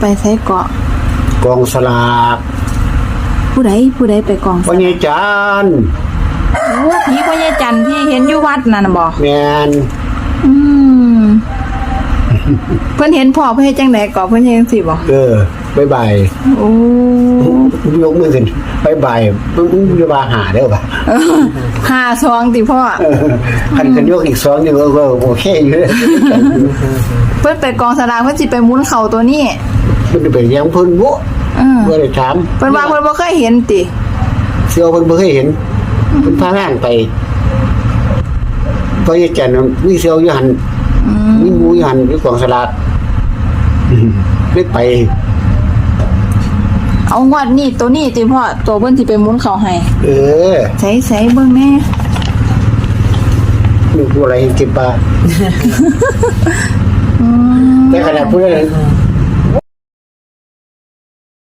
ไปใช้เกาะกองสลากผู้ใดผู้ใดไปกองพ่อใหญ่จานโอ้ผีพ่อใหญ่จันทร์ที่เห็นอยู่วัดนั่นน่ะบ่แมนอืมเพิ่นเห็นพ่อเพิ่นเฮ็ดจังได๋ก็เพิ่นเฮ็ดจังซี่บ่เออบ๊ายบายโอ้ ยกมือขึ้นบ๊ายบายมึงมึงจะมาหาได้ป่ะหาซองติพ่อเออคันคันยกอีกสองนี่ก็ก็โอเคอยู่เลยเพิ่นไปกองสลากเพิ่นสิไปหมุนเข่าตัวนี้ มันจะเป็นยังเพิ่นบ่อืมบ่ได้ถามเพิ่นว่าเพิ่นบ่เคยเห็นติเสื้อเพิ่นบ่เคยเห็นเพิ่นพาร่างไปเพราะยายจันทร์มีเสื้ออยู่หันอืมมีหมูอยู่หันอยู่กองสลากอืมได้ไป เอางวดนี้ตัวนี้ติพ่อตัวเพิ่นสิไปหมุนเข่าให้เออใส่ใส่เบิ่งแน่มีผู้อะไรเก็บปลาอืมแต่ขนาดผู้นั้น